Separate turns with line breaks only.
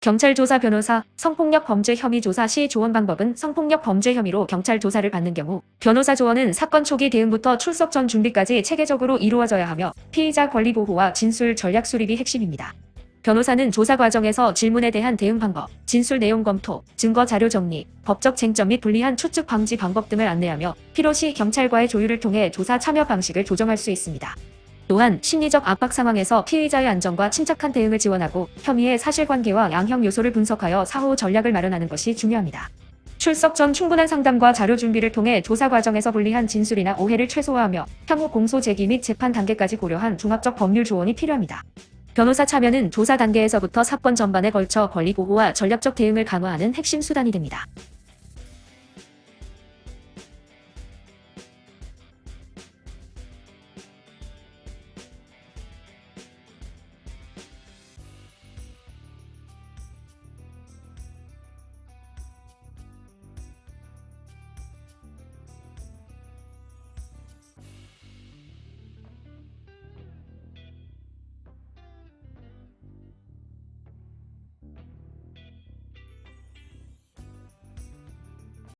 경찰 조사 변호사, 성폭력 범죄 혐의 조사 시 조언 방법은 성폭력 범죄 혐의로 경찰 조사를 받는 경우 변호사 조언은 사건 초기 대응부터 출석 전 준비까지 체계적으로 이루어져야 하며 피의자 권리 보호와 진술 전략 수립이 핵심입니다. 변호사는 조사 과정에서 질문에 대한 대응 방법, 진술 내용 검토, 증거 자료 정리, 법적 쟁점 및 불리한 추측 방지 방법 등을 안내하며 필요시 경찰과의 조율을 통해 조사 참여 방식을 조정할 수 있습니다. 또한 심리적 압박 상황에서 피의자의 안전과 침착한 대응을 지원하고 혐의의 사실관계와 양형 요소를 분석하여 사후 전략을 마련하는 것이 중요합니다. 출석 전 충분한 상담과 자료 준비를 통해 조사 과정에서 불리한 진술이나 오해를 최소화하며 향후 공소 제기 및 재판 단계까지 고려한 종합적 법률 조언이 필요합니다. 변호사 참여는 조사 단계에서부터 사건 전반에 걸쳐 권리 보호와 전략적 대응을 강화하는 핵심 수단이 됩니다.